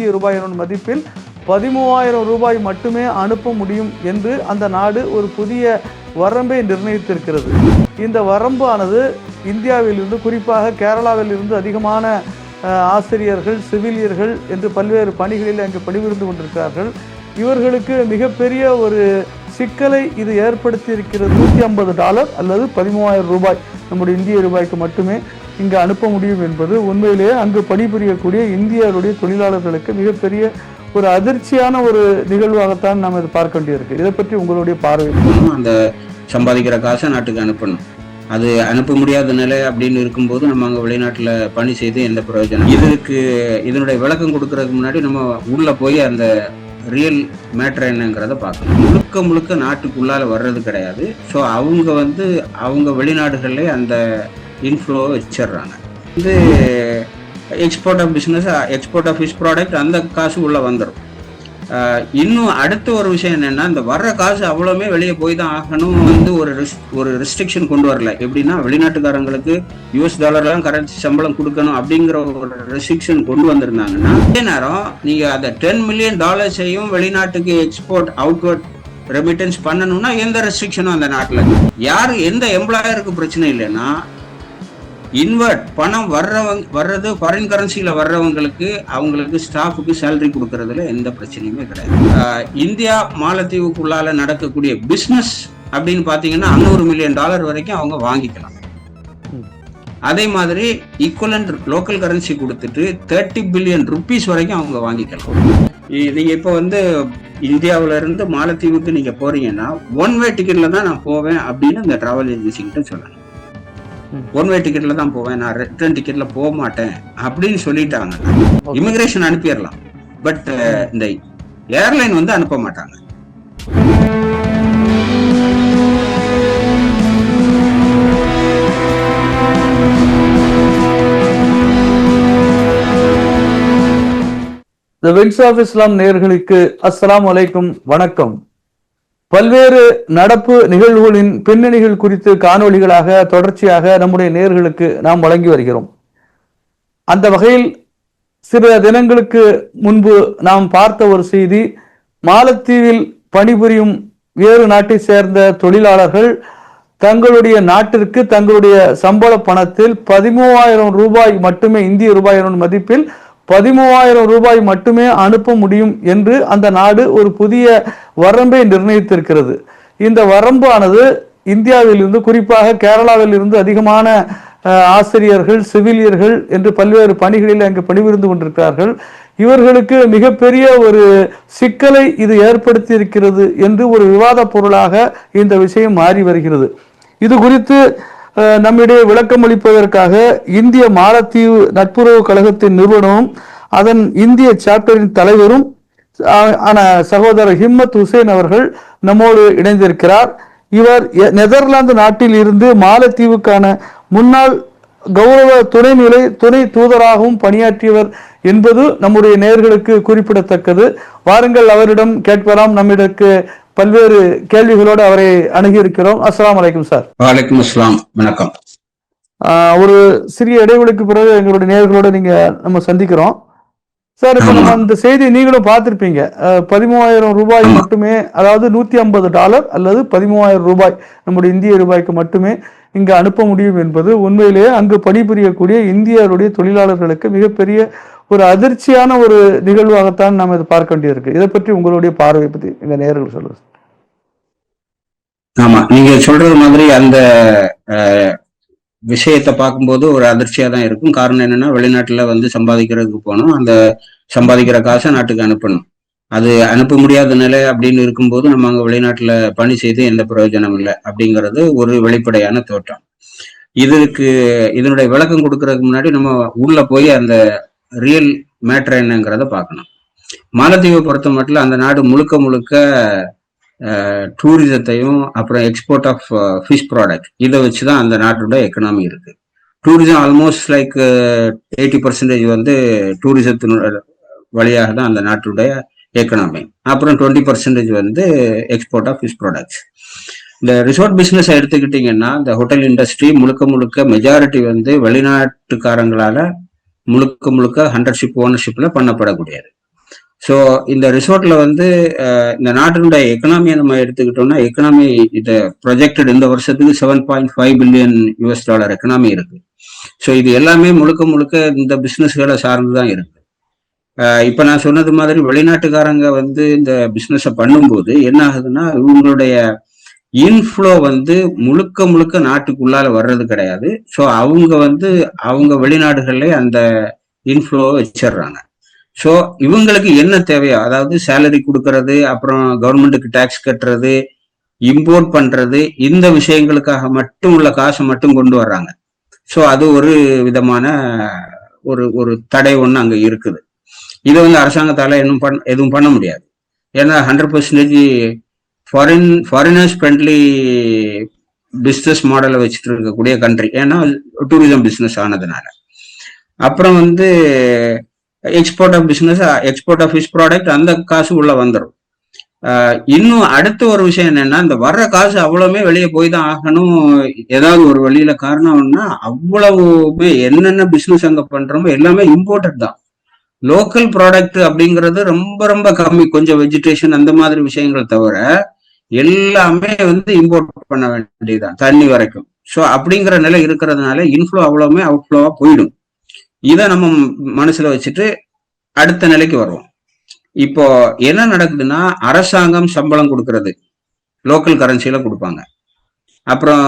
இந்திய ரூபாய் மதிப்பில் பதிமூவாயிரம் ரூபாய் மட்டுமே அனுப்ப முடியும் என்று அந்த நாடு ஒரு புதிய வரம்பை நிர்ணயித்திருக்கிறது. இந்த வரம்பானது இந்தியாவிலிருந்து குறிப்பாக கேரளாவிலிருந்து அதிகமான ஆசிரியர்கள் செவிலியர்கள் என்று பல்வேறு பணிகளில் அங்கு பணிபுரிந்து கொண்டிருக்கிறார்கள். இவர்களுக்கு மிகப்பெரிய ஒரு சிக்கலை இது ஏற்படுத்தி இருக்கிறது நூற்றி ஐம்பது டாலர் அல்லது பதிமூவாயிரம் ரூபாய். நம்முடைய இந்திய ரூபாய்க்கு மட்டுமே இங்கு அனுப்ப முடியும் என்பது உண்மையிலேயே அங்கு பணிபுரியக்கூடிய இந்தியாருடைய தொழிலாளர்களுக்கு மிகப்பெரிய ஒரு அதிர்ச்சியான ஒரு நிகழ்வாகத்தான் நாம் இதை பார்க்க வேண்டியிருக்கு. இதை பற்றி உங்களுடைய பார்வை அந்த சம்பாதிக்கிற காசை நாட்டுக்கு அனுப்பணும். அது அனுப்ப முடியாத நிலை அப்படின்னு இருக்கும்போது நம்ம அங்கே வெளிநாட்டில் பணி செய்து எந்த பிரயோஜனம் இதுக்கு இதனுடைய விளக்கம் கொடுக்கறதுக்கு முன்னாடி நம்ம உள்ளே போய் அந்த ரியல் மேட்ரு என்னங்கிறத பார்க்கணும். முழுக்க முழுக்க நாட்டுக்குள்ளால வர்றது கிடையாது. ஸோ அவங்க வந்து அவங்க வெளிநாடுகளில் அந்த இன்ஃப்ளோ வச்சிடுறாங்க. இது export of business export of fish product அந்த காசு உள்ளே வந்துடும் இன்னும் அடுத்த ஒரு விஷயம் என்னென்னா இந்த வர்ற காசு அவ்வளோமே வெளியே போய் தான் ஆகணும் வந்து ஒரு ரிஸ்- ஒரு ரெஸ்ட்ரிக்ஷன் கொண்டு வரல. எப்படின்னா வெளிநாட்டுக்காரங்களுக்கு யூஎஸ் டாலர்லாம் கரன்சி சம்பளம் கொடுக்கணும் அப்படிங்கிற ஒரு ரெஸ்ட்ரிக்ஷன் கொண்டு வந்திருந்தாங்கன்னா அதே நேரம் நீங்கள் அதை டென் மில்லியன் டாலர்ஸையும் வெளிநாட்டுக்கு எக்ஸ்போர்ட் அவுட்வர்ட் ரெமிட்டன்ஸ் பண்ணணும்னா எந்த ரெஸ்ட்ரிக்ஷனும் அந்த நாட்டில். யார் எந்த எம்ப்ளாயருக்கு பிரச்சனை இல்லைன்னா இன்வெர்ட் பணம் வர்றவங்க வர்றது ஃபாரின் கரன்சியில் வர்றவங்களுக்கு அவங்களுக்கு ஸ்டாஃபுக்கு சேலரி கொடுக்கறதுல எந்த பிரச்சனையுமே கிடையாது. இந்தியா மாலத்தீவுக்குள்ளால நடக்கக்கூடிய பிஸ்னஸ் அப்படின்னு பார்த்தீங்கன்னா அன்னூறு மில்லியன் டாலர் வரைக்கும் அவங்க வாங்கிக்கலாம். அதே மாதிரி ஈக்குவலண்ட் லோக்கல் கரன்சி கொடுத்துட்டு தேர்ட்டி பில்லியன் ருபீஸ் வரைக்கும் அவங்க வாங்கிக்கலாம். நீங்கள் இப்போ வந்து இந்தியாவில இருந்து மாலத்தீவுக்கு நீங்கள் போறீங்கன்னா ஒன் வே டிக்கெட்டில் தான் நான் போவேன் அப்படின்னு இந்த ட்ராவல் ஏஜென்சிக்கிட்ட சொல்லணும். ஒன் வே டிக்கெட்ல தான் போவேன். நான் ரிட்டர்ன் டிக்கெட்ல போக மாட்டேன். அப்படின்னு சொல்லிட்டாங்க. இமிகிரேஷன் அனுப்பிடலாம். பட் இந்த ஏர்லைன் வந்து அனுப்ப மாட்டாங்க. த விங்ஸ் ஆஃப் இஸ்லாம் நேயர்களுக்கு அஸ்ஸலாமு அலைக்கும் வணக்கம். பல்வேறு நடப்பு நிகழ்வுகளின் பின்னணிகள் குறித்து காணொளிகளாக தொடர்ச்சியாக நம்முடைய நேர்களுக்கு நாம் வழங்கி வருகிறோம். அந்த வகையில் சில தினங்களுக்கு முன்பு நாம் பார்த்த ஒரு செய்தி மாலத்தீவில் பணிபுரியும் வேறு நாட்டை சேர்ந்த தொழிலாளர்கள் தங்களுடைய நாட்டிற்கு தங்களுடைய சம்பள பணத்தில் பதிமூவாயிரம் ரூபாய் மட்டுமே இந்திய ரூபாய் மதிப்பில் பதிமூவாயிரம் ரூபாய் மட்டுமே அனுப்ப முடியும் என்று அந்த நாடு ஒரு புதிய வரம்பை நிர்ணயித்திருக்கிறது. இந்த வரம்பானது இந்தியாவிலிருந்து குறிப்பாக கேரளாவில் இருந்து அதிகமான ஆசிரியர்கள் செவிலியர்கள் என்று பல்வேறு பணிகளில் அங்கு பணிபுரிந்து கொண்டிருக்கிறார்கள். இவர்களுக்கு மிகப்பெரிய ஒரு சிக்கலை இது ஏற்படுத்தி இருக்கிறது என்று ஒரு விவாத பொருளாக இந்த விஷயம் மாறி வருகிறது. இது குறித்து நம்மிடையே விளக்கம் அளிப்பதற்காக இந்திய மாலத்தீவு நட்புறவு கழகத்தின் நிறுவனமும் அதன் இந்திய சாப்டரின் தலைவரும் ஆ- ஆன சகோதரர் ஹிம்மத் ஹுசேன் அவர்கள் நம்மோடு இணைந்திருக்கிறார். இவர் நெதர்லாந்து நாட்டில் இருந்து மாலத்தீவுக்கான முன்னாள் கௌரவ துணைநிலை துணை தூதராகவும் பணியாற்றியவர் என்பது நம்முடைய நேயர்களுக்கு குறிப்பிடத்தக்கது. வாருங்கள் அவரிடம் கேட்கலாம் நம்மிடக்கு பல்வேறு கேள்விகளோடு அவரை அணுகியிருக்கிறோம். அஸ்ஸலாமு அலைக்கும் சார். வலைக்கம் அஸ்லாம் வணக்கம். ஒரு சிறிய இடைவெளிக்கு பிறகு எங்களுடைய நேயர்களோட நீங்க நம்ம சந்திக்கிறோம். சார் இப்ப நம்ம அந்த செய்தி நீங்களும் பார்த்திருப்பீங்க. பதிமூவாயிரம் ரூபாய். மட்டுமே அதாவது நூத்தி ஐம்பது டாலர் அல்லது பதிமூவாயிரம் ரூபாய் நம்முடைய இந்திய ரூபாய்க்கு மட்டுமே இங்கு அனுப்ப முடியும் என்பது உண்மையிலேயே அங்கு பணிபுரியக்கூடிய இந்தியருடைய தொழிலாளர்களுக்கு மிகப்பெரிய ஒரு அதிர்ச்சியான ஒரு நிகழ்வாகத்தான் நாம் இதை பார்க்க வேண்டியிருக்கு. இதை பற்றி உங்களுடைய பார்வை பத்தி எங்க நேயர்கள் சொல்லுங்க ஆமா நீங்க சொல்றது மாதிரி அந்த விஷயத்தை பார்க்கும்போது ஒரு அதிர்ச்சியா தான் இருக்கும். காரணம் என்னன்னா வெளிநாட்டுல வந்து சம்பாதிக்கிறதுக்கு போகணும். அந்த சம்பாதிக்கிற காசை நாட்டுக்கு அனுப்பணும். அது அனுப்ப முடியாத நிலை அப்படின்னு இருக்கும்போது நம்ம அங்க வெளிநாட்டுல பணி செய்து எந்த பிரயோஜனம் இல்லை அப்படிங்கிறது ஒரு வெளிப்படையான தோற்றம். இதுக்கு இதனுடைய விளக்கம் கொடுக்கறதுக்கு முன்னாடி நம்ம உள்ள போய் அந்த ரியல் மேட்ரு என்னங்கிறத பார்க்கணும். மாலத்தீவை பொறுத்த மட்டும் அந்த நாடு முழுக்க முழுக்க டூரிசத்தையும் அப்புறம் எக்ஸ்போர்ட் ஆஃப் ஃபிஷ் ப்ராடக்ட் இதை வச்சு தான் அந்த நாட்டோட எக்கனாமி இருக்கு. Tourism almost like eighty percentage வந்து டூரிசத்தின் வழியாக தான் அந்த நாட்டுடைய எக்கனாமி அப்புறம் டுவெண்ட்டி பர்சன்டேஜ் வந்து எக்ஸ்போர்ட் ஆஃப் ஃபிஷ் ப்ராடக்ட்ஸ் இந்த ரிசார்ட் பிஸ்னஸ் எடுத்துக்கிட்டிங்கன்னா இந்த ஹோட்டல் இண்டஸ்ட்ரி முழுக்க முழுக்க மெஜாரிட்டி வந்து வெளிநாட்டுக்காரங்களால முழுக்க முழுக்க ஹண்ட்ரட் ஷிப் ஓனர்ஷிப்ல பண்ணப்படக்கூடியது. ஸோ இந்த ரிசோர்ட்ல வந்து இந்த நாட்டினுடைய எக்கனாமியை நம்ம எடுத்துக்கிட்டோம்னா எக்கனாமி இதை ப்ரொஜெக்டட் இந்த வருஷத்துக்கு seven point five billion US dollar economy இருக்கு. ஸோ இது எல்லாமே முழுக்க முழுக்க இந்த பிஸ்னஸ்களை சார்ந்து தான் இருக்கு. இப்போ இப்ப நான் சொன்னது மாதிரி வெளிநாட்டுக்காரங்க வந்து இந்த பிஸ்னஸை பண்ணும்போது என்ன ஆகுதுன்னா இவங்களுடைய இன்ஃப்ளோ வந்து முழுக்க முழுக்க நாட்டுக்குள்ளால வர்றது கிடையாது. ஸோ அவங்க வந்து அவங்க வெளிநாடுகளில் அந்த இன்ஃப்ளோவை வச்சிடுறாங்க. ஸோ இவங்களுக்கு என்ன தேவையோ அதாவது சேலரி கொடுக்கறது அப்புறம் கவர்மெண்ட்டுக்கு டேக்ஸ் கட்டுறது இம்போர்ட் பண்றது இந்த விஷயங்களுக்காக மட்டும் உள்ள காசை மட்டும் கொண்டு வர்றாங்க. ஸோ அது ஒரு விதமான ஒரு ஒரு தடை ஒன்று அங்கே இருக்குது. இதை வந்து அரசாங்கத்தால இன்னும் பண் எதுவும் பண்ண முடியாது. ஏன்னா hundred percentage foreign foreigners friendly business மாடலை வச்சுட்டு இருக்கக்கூடிய கண்ட்ரி ஏன்னா டூரிசம் பிஸ்னஸ் ஆனதுனால. அப்புறம் வந்து export of business export of fish product அந்த காசு உள்ள வந்துடும் இன்னும் அடுத்த ஒரு விஷயம் என்னன்னா இந்த வர்ற காசு அவ்வளவுமே வெளியே போய் தான் ஆகணும். ஏதாவது ஒரு வழியில காரணம்னா அவ்வளவுமே என்னென்ன பிசினஸ் அங்க பண்றோமோ எல்லாமே இம்போர்ட்டட் தான். லோக்கல் ப்ராடக்ட் அப்படிங்கிறது ரொம்ப ரொம்ப கம்மி. கொஞ்சம் வெஜிடேஷன் அந்த மாதிரி விஷயங்கள் தவிர எல்லாமே வந்து இம்போர்ட் பண்ண வேண்டியதுதான் தண்ணி வரைக்கும். ஸோ அப்படிங்கிற நிலை இருக்கிறதுனால இன்ஃப்ளோ அவ்வளவுமே அவுட்ஃப்ளோவா போயிடும். இதை நம்ம மனசுல வச்சுட்டு அடுத்த நிலைக்கு வருவோம். இப்போ என்ன நடக்குதுன்னா அரசாங்கம் சம்பளம் கொடுக்கறது. லோக்கல் கரன்சியில கொடுப்பாங்க. அப்புறம்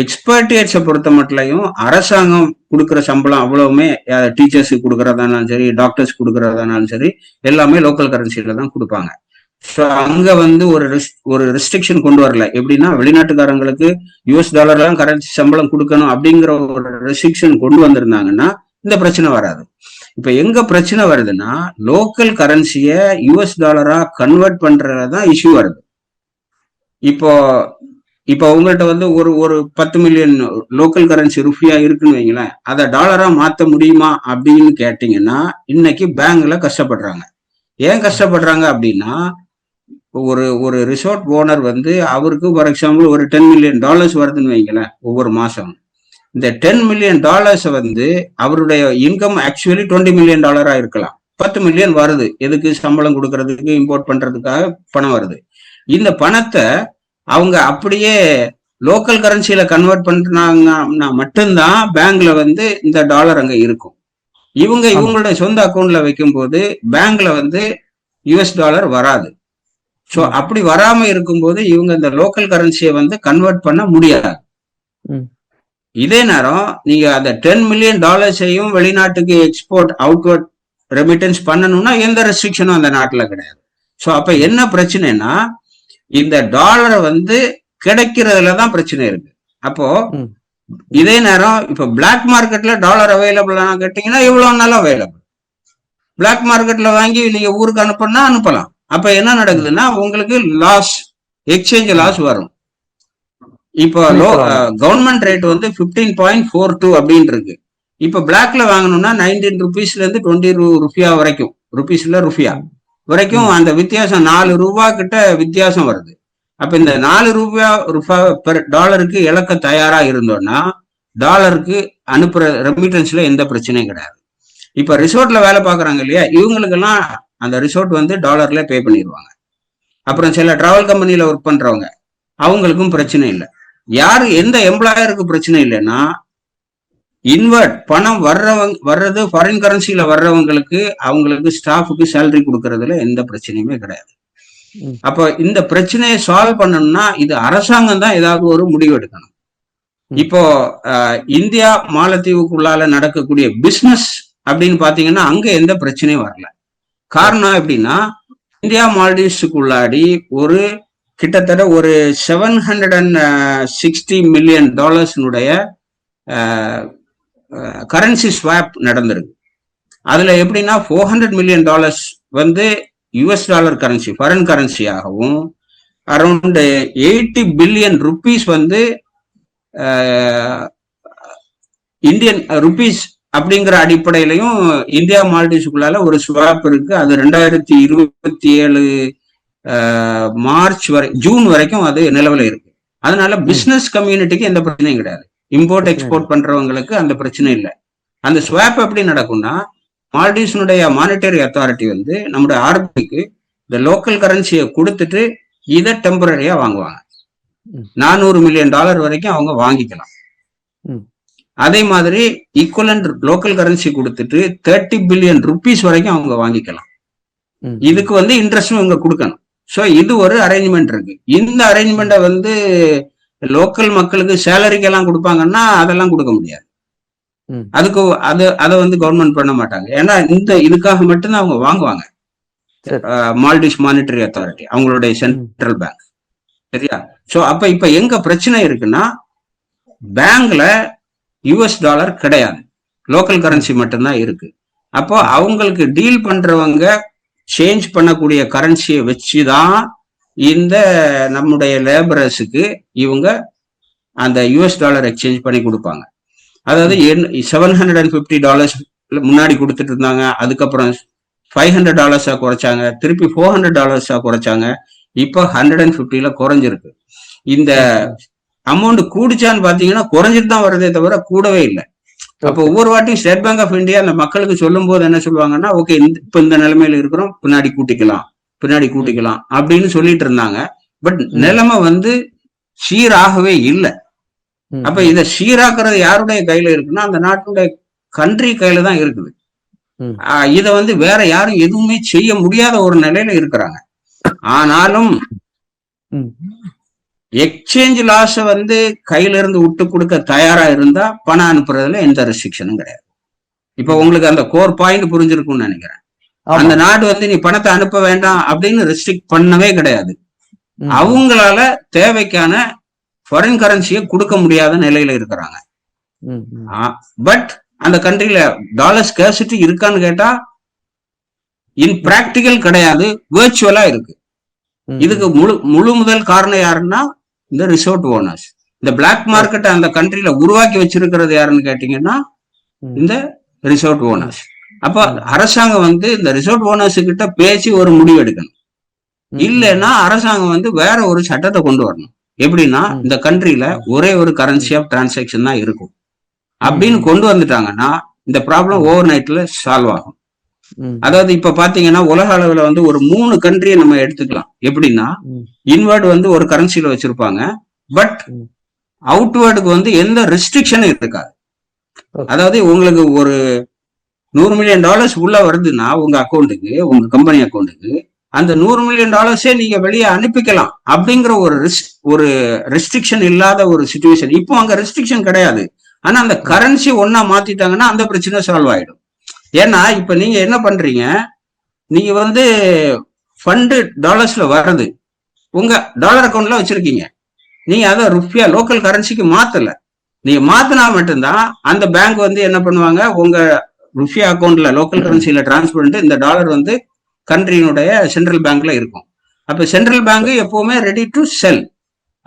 எக்ஸ்பர்டேட்ஸை பொறுத்த மட்டும் அரசாங்கம் கொடுக்குற சம்பளம் அவ்வளவுமே டீச்சர்ஸுக்கு கொடுக்கறதானாலும் சரி டாக்டர்ஸ் கொடுக்கறதானாலும் சரி எல்லாமே லோக்கல் கரன்சியில தான் கொடுப்பாங்க. ஸோ அங்க வந்து ஒரு ஒரு ரெஸ்ட்ரிக்ஷன் கொண்டு வரல. எப்படின்னா வெளிநாட்டுக்காரங்களுக்கு யூஎஸ் டாலர் கரன்சி சம்பளம் கொடுக்கணும் அப்படிங்கிற ஒரு ரெஸ்ட்ரிக்ஷன் கொண்டு வந்திருந்தாங்கன்னா இந்த பிரச்சனை வராது. இப்ப எங்க பிரச்சனை வருதுன்னா லோக்கல் கரன்சிய யூஎஸ் டாலரா கன்வெர்ட் பண்றதுதான் இஷ்யூ வருது. இப்போ இப்போ உங்கள்கிட்ட வந்து ஒரு ஒரு பத்து மில்லியன் லோக்கல் கரன்சி ருஃபியா இருக்குன்னு வைங்களேன் அதை டாலரா மாத்த முடியுமா அப்படின்னு கேட்டீங்கன்னா இன்னைக்கு பேங்க்ல கஷ்டப்படுறாங்க. ஏன் கஷ்டப்படுறாங்க அப்படின்னா ஒரு ஒரு ரிசார்ட் ஓனர் வந்து அவருக்கு ஃபார் எக்ஸாம்பிள் ஒரு டென் மில்லியன் டாலர்ஸ் வருதுன்னு வைங்களேன் ஒவ்வொரு மாசம் இந்த டென் மில்லியன் டாலர்ஸ் வந்து அவருடைய இன்கம் ஆக்சுவலி டுவெண்ட்டி மில்லியன் டாலரா இருக்கலாம். பத்து மில்லியன் வருது. எதுக்கு? சம்பளம் கொடுக்கறதுக்கு இம்போர்ட் பண்றதுக்காக பணம் வருது. இந்த பணத்தை அவங்க அப்படியே லோக்கல் கரன்சியில கன்வெர்ட் பண்றாங்கன்னா மட்டும்தான் பேங்க்ல வந்து இந்த டாலர் அங்க இருக்கும். இவங்க இவங்களுடைய சொந்த அக்கௌண்ட்ல வைக்கும்போது பேங்க்ல வந்து யுஎஸ் டாலர் வராது. ஸோ அப்படி வராம இருக்கும்போது இவங்க இந்த லோக்கல் கரன்சியை வந்து கன்வெர்ட் பண்ண முடியாது. இதே நேரம் நீங்க அந்த டென் மில்லியன் டாலர்ஸையும் வெளிநாட்டுக்கு எக்ஸ்போர்ட் அவுட்வர்ட் ரெமிட்டன்ஸ் பண்ணணும்னா எந்த ரெஸ்ட்ரிக்ஷனும் அந்த நாட்டுல கிடையாது. ஸோ அப்ப என்ன பிரச்சனைனா இந்த டாலரை வந்து கிடைக்கிறதுல தான் பிரச்சனை இருக்கு. அப்போ இதே நேரம் இப்ப பிளாக் மார்க்கெட்ல டாலர் அவைலபிள் கேட்டீங்கன்னா இவ்வளவு நாள் அவைலபிள் பிளாக் மார்க்கெட்ல வாங்கி நீங்க ஊருக்கு அனுப்பினா அனுப்பலாம். அப்ப என்ன நடக்குதுன்னா உங்களுக்கு லாஸ் எக்ஸ்சேஞ்ச் லாஸ் வரும். இப்போ லோ கவர்மெண்ட் ரேட் வந்து பிப்டீன் பாயிண்ட் ஃபோர் டூ அப்படின்னு இருக்கு இப்போ பிளாக்ல வாங்கணும்னா நைன்டீன் ருபீஸ்ல இருந்து டுவெண்ட்டி ருபியா வரைக்கும். ருபீஸ்ல ருபியா வரைக்கும் அந்த வித்தியாசம் நாலு ரூபா கிட்ட வித்தியாசம் வருது. அப்ப இந்த நாலு ரூபா ரூபா பெர் டாலருக்கு இழக்க தயாரா இருந்தோம்னா டாலருக்கு அனுப்புற ரெமிட்டன்ஸ்ல எந்த பிரச்சனையும் கிடையாது. இப்ப ரிசோர்ட்ல வேலை பாக்குறாங்க இல்லையா? இவங்களுக்கெல்லாம் அந்த ரிசோர்ட் வந்து டாலர்ல பே பண்ணிடுவாங்க. அப்புறம் சில டிராவல் கம்பெனில ஒர்க் பண்றவங்க அவங்களுக்கும் பிரச்சனை இல்லை. யாரு எந்த எம்ப்ளாயருக்கு பிரச்சனை இல்லைன்னா இன்வெர்ட் பணம் வர்றவங்க வர்றது ஃபாரின் கரன்சில வர்றவங்களுக்கு அவங்களுக்கு ஸ்டாஃபுக்கு சேலரி கொடுக்கறதுல எந்த பிரச்சனையுமே கிடையாது. அப்போ இந்த பிரச்சனையை சால்வ் பண்ணணும்னா இது அரசாங்கம் தான் ஏதாவது ஒரு முடிவு எடுக்கணும். இப்போ இந்தியா மாலத்தீவுக்குள்ளால நடக்கக்கூடிய பிசினஸ் அப்படின்னு பாத்தீங்கன்னா அங்க எந்த பிரச்சனையும் வரல. காரணம் எப்படின்னா இந்தியா மால்டீவ்ஸுக்குள்ளாடி ஒரு கிட்டத்தட்ட ஒரு seven hundred and sixty million டாலர்ஸ்னுடைய currency swap நடந்திருக்கு. அதுல எப்படின்னா ஃபோர் ஹண்ட்ரட் மில்லியன் டாலர்ஸ் வந்து யுஎஸ் டாலர் கரன்சி ஃபாரின் கரன்சியாகவும் அரௌண்ட் எயிட்டி பில்லியன் ருபீஸ் வந்து இந்தியன் ருபீஸ் அப்படிங்கிற அடிப்படையிலையும் இந்தியா மால்டீவ்ஸுக்குள்ளால ஒரு ஸ்வாப் இருக்கு. அது ரெண்டாயிரத்தி இருபத்தி ஏழு மார்ச் வரை ஜூன் வரைக்கும் அது நிலவில் இருக்கு. அதனால பிசினஸ் கம்யூனிட்டிக்கு எந்த பிரச்சனையும் கிடையாது. இம்போர்ட் எக்ஸ்போர்ட் பண்றவங்களுக்கு அந்த பிரச்சனை இல்லை. அந்த ஸ்வாப் எப்படி நடக்கும்னா மால்டீவ்ஸினுடைய மானிட்டரி அத்தாரிட்டி வந்து நம்முடைய ஆர்பிஐக்கு இந்த லோக்கல் கரன்சியை கொடுத்துட்டு இதை டெம்பரரியா வாங்குவாங்க. நானூறு மில்லியன் டாலர் வரைக்கும் அவங்க வாங்கிக்கலாம். அதே மாதிரி ஈக்குவலண்ட் லோக்கல் கரன்சி கொடுத்துட்டு தேர்ட்டி பில்லியன் ருபீஸ் வரைக்கும் அவங்க வாங்கிக்கலாம். இதுக்கு வந்து இன்ட்ரெஸ்டும் இவங்க கொடுக்கணும். ஸோ இது ஒரு அரேஞ்ச்மெண்ட் இருக்கு. இந்த அரேஞ்ச்மெண்ட்டை வந்து லோக்கல் மக்களுக்கு சேலரிக்கெல்லாம் கொடுப்பாங்கன்னா அதெல்லாம் கொடுக்க முடியாது. அதுக்கு அது அதை வந்து கவர்மெண்ட் பண்ண மாட்டாங்க. ஏன்னா இந்த இதுக்காக மட்டும்தான் அவங்க வாங்குவாங்க. மால்டிஸ் மானிட்டரி அத்தாரிட்டி அவங்களுடைய சென்ட்ரல் பேங்க் சரியா? சோ அப்ப இப்ப எங்க பிரச்சனை இருக்குன்னா பேங்க்ல யூஎஸ் டாலர் கிடையாது. லோக்கல் கரன்சி மட்டும்தான் இருக்கு. அப்போ அவங்களுக்கு டீல் பண்றவங்க சேஞ்ச் பண்ணக்கூடிய கரன்சியை வச்சு தான் இந்த நம்முடைய லேபரர்ஸுக்கு இவங்க அந்த யுஎஸ் டாலர் எக்ஸ்சேஞ்ச் பண்ணி கொடுப்பாங்க. அதாவது seven hundred and fifty dollars முன்னாடி கொடுத்துட்டு இருந்தாங்க. அதுக்கப்புறம் ஃபைவ் ஹண்ட்ரட் டாலர்ஸாக குறைச்சாங்க. திருப்பி ஃபோர் ஹண்ட்ரட் டாலர்ஸாக குறைச்சாங்க. இப்போ ஹண்ட்ரட் அண்ட் ஃபிஃப்டியில் குறைஞ்சிருக்கு. இந்த அமௌண்ட் கூடிச்சான்னு பாத்தீங்கன்னா குறைஞ்சிட்டு தான் வருதே தவிர கூடவே இல்லை. அப்போ ஒவ்வொரு வாட்டியும் ஸ்டேட் பேங்க் ஆஃப் இந்தியா அந்த மக்களுக்கு சொல்லும் போது என்ன சொல்லுவாங்கன்னா ஓகே இப்ப இந்த நிலைமையில இருக்கிறோம் பின்னாடி கூட்டிக்கலாம் பின்னாடி கூட்டிக்கலாம் அப்படின்னு சொல்லிட்டு இருந்தாங்க. பட் நிலைமை வந்து சீராகவே இல்லை. அப்ப இத சீராக்குறது யாருடைய கையில இருக்குன்னா அந்த நாட்டுடைய கண்ட்ரி கையில தான் இருக்குது. இத வந்து வேற யாரும் எதுவுமே செய்ய முடியாத ஒரு நிலையில இருக்கிறாங்க. ஆனாலும். எக்ஸ்சேஞ்ச் லாஸ வந்து கையில இருந்து விட்டு கொடுக்க தயாரா இருந்தா பணம் அனுப்புறதுல எந்த ரெஸ்ட்ரிக்ஷனும் கிடையாது இப்ப உங்களுக்கு அந்த கோர் பாயிண்ட் புரிஞ்சிருக்கும்னு நினைக்கிறேன். அந்த நாடு வந்து நீ பணத்தை அனுப்ப வேண்டாம் அப்படின்னு ரெஸ்ட்ரிக்ட் பண்ணவே கிடையாது. அவங்களால தேவைக்கான ஃபாரின் கரன்சியை கொடுக்க முடியாத நிலையில இருக்கிறாங்க. பட் அந்த கண்ட்ரில டாலர் ஸ்கேசிட்டி இருக்கான்னு கேட்டா இன் பிராக்டிக்கல் கிடையாது வேர்ச்சுவலா இருக்கு. இதுக்கு முழு முழு முதல் காரணம் யாருன்னா இந்த ரிசோர்ட் ஓனர்ஸ் இந்த பிளாக் மார்க்கெட்டை அந்த கண்ட்ரில உருவாக்கி வச்சிருக்கிறது யாருன்னு கேட்டீங்கன்னா. இந்த ரிசோர்ட் ஓனர்ஸ் அப்ப அரசாங்கம் வந்து இந்த ரிசோர்ட் ஓனர்ஸ் கிட்ட பேசி ஒரு முடிவு எடுக்கணும். இல்லைன்னா அரசாங்கம் வந்து வேற ஒரு சட்டத்தை கொண்டு வரணும் எப்படின்னா. இந்த கண்ட்ரில ஒரே ஒரு கரன்சி ஆஃப் டிரான்சாக்ஷன் தான் இருக்கும் அப்படின்னு கொண்டு வந்துட்டாங்கன்னா இந்த ப்ராப்ளம் ஓவர் நைட்ல சால்வ் ஆகும். அதாவது இப்ப பாத்தீங்கன்னா உலக அளவுல வந்து ஒரு மூணு கண்ட்ரியை நம்ம எடுத்துக்கலாம். எப்படின்னா. இன்வர்ட் வந்து ஒரு கரன்சில வச்சிருப்பாங்க. பட். அவுட்வேர்டுக்கு வந்து எந்த ரெஸ்ட்ரிக்ஷனும் இருக்காது. அதாவது உங்களுக்கு ஒரு நூறு மில்லியன் டாலர்ஸ் உள்ள வருதுன்னா உங்க அக்கௌண்ட்டுக்கு உங்க கம்பெனி அக்கௌண்ட்டுக்கு அந்த நூறு மில்லியன் டாலர்ஸே நீங்க வெளியே அனுப்பிக்கலாம். அப்படிங்கிற ஒரு ஒரு ரெஸ்ட்ரிக்ஷன் இல்லாத ஒரு சுச்சுவேஷன் இப்போ அங்க ரெஸ்ட்ரிக்ஷன் கிடையாது. ஆனா அந்த கரன்சி ஒன்னா மாத்திட்டாங்கன்னா அந்த பிரச்சனை சால்வ் ஆயிடும். ஏன்னா இப்ப நீங்க என்ன பண்றீங்க? நீங்க வந்து ஃபண்டு டாலர்ஸ்ல வர்றது உங்க டாலர் அக்கௌண்ட்ல வச்சிருக்கீங்க. நீங்க அதை ருப்பியா லோக்கல் கரன்சிக்கு மாத்தல. நீங்க மாத்தினா மட்டும்தான் அந்த பேங்க் வந்து என்ன பண்ணுவாங்க? உங்க ருப்பியா அக்கௌண்ட்ல லோக்கல் கரன்சியில டிரான்ஸ்ஃபர் பண்ணிட்டு இந்த டாலர் வந்து கண்ட்ரியினுடைய சென்ட்ரல் பேங்க்ல இருக்கும். அப்ப சென்ட்ரல் பேங்க் எப்பவுமே ரெடி டு செல்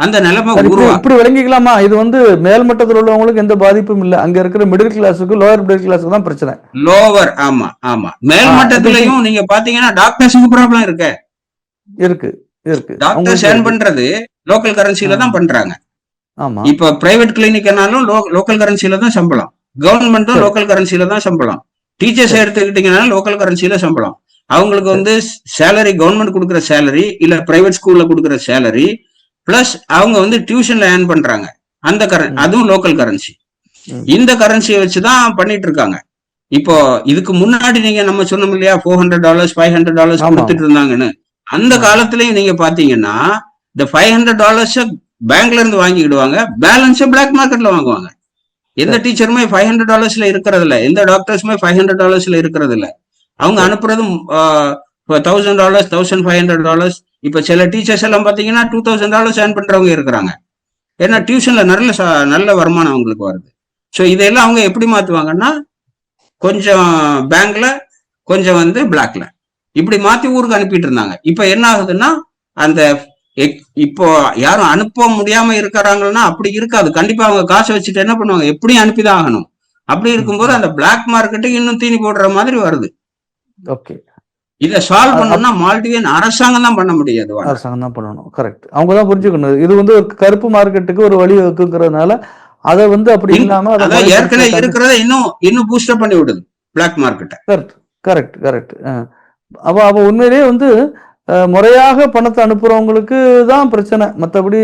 அந்த நிலைமை இப்படி- விளங்கிக்கலாமா? இது வந்து மேல்மட்டத்தில் உள்ளவங்களுக்கு எந்த பாதிப்பும் இல்ல. அங்க இருக்கிற மிடில் கிளாஸுக்கு லோயர் மிடில் கிளாஸுக்கு தான் பிரச்சனை. லோவர் ஆமா ஆமா. மேல் ஆ, மட்டத்திலையும் நீங்க பாத்தீங்கன்னா டாக்டர்ஸுக்கு ப்ராப்ளம் இருக்கு. இருக்கு இருக்கு. Doctors earn. பண்றது லோக்கல் கரன்சில தான் பண்றாங்க. ஆமா. இப்ப பிரைவேட் கிளினிக்னாலும் லோக்கல் கரன்சில தான் சம்பளம். கவர்மெண்ட்டும். லோக்கல் கரன்சில தான் சம்பளம். டீச்சர்ஸ் எடுத்துக்கிட்டீங்கன்னா லோக்கல் கரன்சில சம்பளம். அவங்களுக்கு வந்து சேலரி கவர்மெண்ட் கொடுக்குற சேலரி இல்ல பிரைவேட் ஸ்கூல்ல கொடுக்குற சேலரி பிளஸ் அவங்க வந்து டியூஷன்ல ஏர்ன் பண்றாங்க. அந்த கரன். அதுவும் லோக்கல் கரன்சி. இந்த கரன்சியை வச்சுதான் பண்ணிட்டு இருக்காங்க இப்போ இதுக்கு முன்னாடி நீங்க நம்ம சொன்னோம் இல்லையா four hundred dollars five hundred dollars. கொடுத்துட்டு இருந்தாங்கன்னு அந்த. காலத்திலயும் நீங்க பாத்தீங்கன்னா இந்த ஃபைவ் ஹண்ட்ரட் டாலர்ஸ் பேங்க்ல இருந்து வாங்கிக்கிடுவாங்க பேலன்ஸை பிளாக் மார்க்கெட்ல வாங்குவாங்க. எந்த டீச்சருமே ஃபைவ் ஹண்ட்ரட் டாலர்ஸ்ல இருக்கிறது இல்ல எந்த டாக்டர்ஸுமே ஃபைவ் ஹண்ட்ரட் டாலர்ஸ்ல இருக்கிறது இல்ல அவங்க அனுப்புறதும் thousand dollars thousand five hundred dollars இப்ப சில டீச்சர்ஸ் எல்லாம் பாத்தீங்கன்னா டூ தௌசண்ட் டாலர்ஸ் ஏர்ன் பண்றவங்க இருக்கிறாங்க. ஏன்னா டியூஷன்ல நல்ல ச- நல்ல வருமானம் அவங்களுக்கு வருது. ஸோ இதெல்லாம் அவங்க எப்படி மாத்துவாங்கன்னா கொஞ்சம் பேங்க்ல கொஞ்சம் வந்து பிளாக்ல இப்படி மாத்தி ஊருக்கு அனுப்பிட்டு இருந்தாங்க. இப்ப என்ன ஆகுதுன்னா அந்த எக்- இப்போ யாரும் அனுப்ப முடியாம இருக்கிறாங்கன்னா அப்படி இருக்காது. கண்டிப்பா அவங்க காசை வச்சுட்டு என்ன பண்ணுவாங்க? எப்படியும் அனுப்பிதான் ஆகணும். அப்படி இருக்கும்போது அந்த பிளாக் மார்க்கெட்டுக்கு இன்னும் தீனி போடுற மாதிரி வருது. ஓகே இதை சால்வ் பண்ணணும்னா மால்டிவியன் அரசாங்கம் தான் பண்ண முடியாது அரசாங்கம் தான் பண்ணணும். கரெக்ட் அவங்க தான் புரிஞ்சுக்கணும். இது வந்து கருப்பு மார்க்கெட்டுக்கு ஒரு வழி வகுக்குங்கிறதுனால அதை வந்து அப்படி இல்லாம அதை அதான் ஏற்கனவே இருக்கிறத இன்னும் இன்னும் பூஸ்டப் பண்ணி விடுது பிளாக் மார்க்கெட்டை கரெக்ட் கரெக்ட் கரெக்ட் அப்போ அப்போ உண்மையிலேயே வந்து முறையாக பணத்தை அனுப்புறவங்களுக்கு தான் பிரச்சனை. மற்றபடி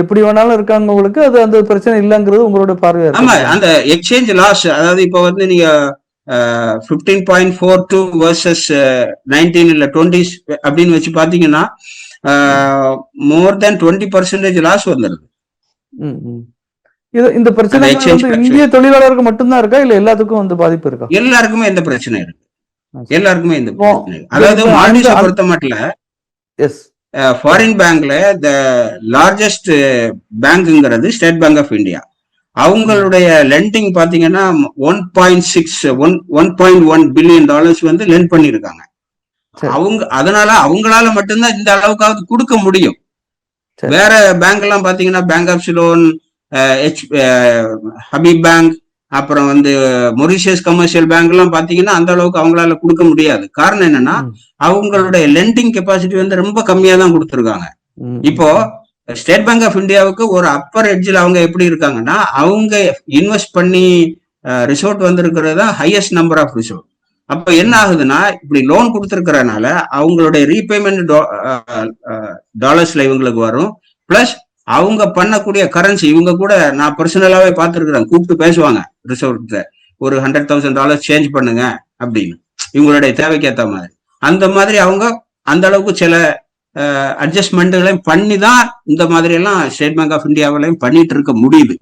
எப்படி வேணாலும் இருக்காங்கவங்களுக்கு அது அந்த பிரச்சனை இல்லைங்கிறது உங்களோட பார்வையா ஆமா அந்த எக்ஸ்சேஞ்ச் லாஸ் அதாவது இப்போ வந்து நீங்க fifteen point four two versus nineteen இல்ல டுவெண்ட்டி அப்படின்னு வச்சு பாத்தீங்கன்னா more than twenty percentage loss ம். இது இந்த பிரச்சனை. இந்திய தொழிலாளருக்கு மட்டும்தான் இருக்கா இல்ல எல்லாத்துக்கும் வந்து பாதிப்பு இருக்கா எல்லாருக்குமே எந்த பிரச்சனை இருக்கு. எல்லாருக்குமே இந்த. அதாவது மால்டீவ்ஸை பொறுத்த மட்டும் எஸ் ஃபாரின் பேங்க்ல த லார்ஜஸ்ட் பேங்க்ங்கிறது ஸ்டேட் பேங்க் ஆஃப் இந்தியா அவங்களுடைய லெண்டிங் பாத்தீங்கன்னா one point six one one point one billion dollars வந்து லெண்ட் பண்ணிருக்காங்க. அவங்க அதனால அவங்களால மட்டும்தான் இந்த அளவுக்காவது கொடுக்க முடியும். வேற பேங்க் எல்லாம் பாத்தீங்கன்னா Bank of Ceylon H Habib bank அப்புறம் வந்து மொரிஷியஸ் கமர்ஷியல் பேங்க் எல்லாம் பாத்தீங்கன்னா அந்த அளவுக்கு அவங்களால கொடுக்க முடியாது காரணம் என்னன்னா. அவங்களுடைய லெண்டிங் கெப்பாசிட்டி வந்து ரொம்ப கம்மியா தான் கொடுத்துருக்காங்க இப்போ ஸ்டேட் பேங்க் ஆஃப் இந்தியாவுக்கு ஒரு அப்பர் எட்ஜில் அவங்க எப்படி இருக்காங்கன்னா அவங்க இன்வெஸ்ட் பண்ணி ரிசோர்ட் வந்திருக்கிறது தான் ஹையஸ்ட் நம்பர் ஆஃப் ரிசோர்ட் அப்போ என்ன ஆகுதுன்னா இப்படி லோன் கொடுத்துருக்கறனால அவங்களுடைய ரீபேமெண்ட் டாலர்ஸ்ல இவங்களுக்கு வரும். பிளஸ் அவங்க பண்ணக்கூடிய கரன்சி இவங்க கூட நான் பர்சனலாவே பார்த்துருக்குறேன். கூப்பிட்டு பேசுவாங்க ரிசோர்ட்ல ஒரு ஹண்ட்ரட் தௌசண்ட் டாலர் சேஞ்ச் பண்ணுங்க அப்படின்னு. இவங்களுடைய தேவைக்கு மாதிரி. அந்த மாதிரி அவங்க அந்த அளவுக்கு சில அட்ஜஸ்ட்மெண்ட்டுகளையும் பண்ணி தான் இந்த மாதிரி எல்லாம் ஸ்டேட் பேங்க் ஆஃப் இந்தியாவிலையும் பண்ணிட்டு இருக்க முடியுது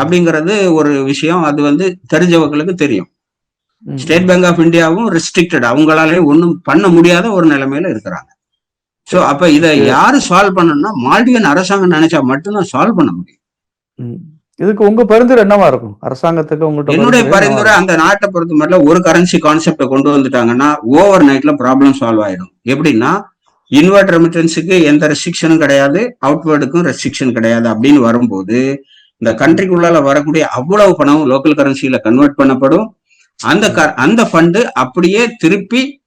அப்படிங்கிறது ஒரு விஷயம். அது வந்து தெரிஞ்சவங்களுக்கு தெரியும். ஸ்டேட் பேங்க் ஆஃப் இந்தியாவும் ரெஸ்ட்ரிக்டட் அவங்களாலே ஒன்றும் பண்ண முடியாத ஒரு நிலைமையில இருக்கிறாங்க. ஸோ அப்ப இதை யாரு சால்வ் பண்ணணும்னா மால்டியன் அரசாங்கம் நினைச்சா மட்டும்தான் சால்வ் பண்ண முடியும். இதுக்கு உங்க பரிந்துரை என்னவா இருக்கும்? அரசாங்கத்துக்கு உங்கள்ட்ட என்னுடைய பரிந்துரை அந்த நாட்டை பொறுத்த மட்டும் ஒரு கரன்சி கான்செப்டை கொண்டு வந்துட்டாங்கன்னா ஓவர் நைட்ல ப்ராப்ளம் சால்வ் ஆயிடும். எப்படின்னா இன்வெர்ட் ரெமிட்டன்ஸுக்கு எந்த ரெஸ்ட்ரிக்ஷனும் கிடையாது அவுட்வேர்டுக்கும் ரெஸ்ட்ரிக்ஷன் கிடையாது அப்படின்னு வரும்போது இந்த கண்ட்ரிக்குள்ளால வரக்கூடிய அவ்வளவு பணம் லோக்கல் கரன்சியில கன்வெர்ட் பண்ணப்படும். அந்த க- அந்த ஃபண்டு அப்படியே திருப்பி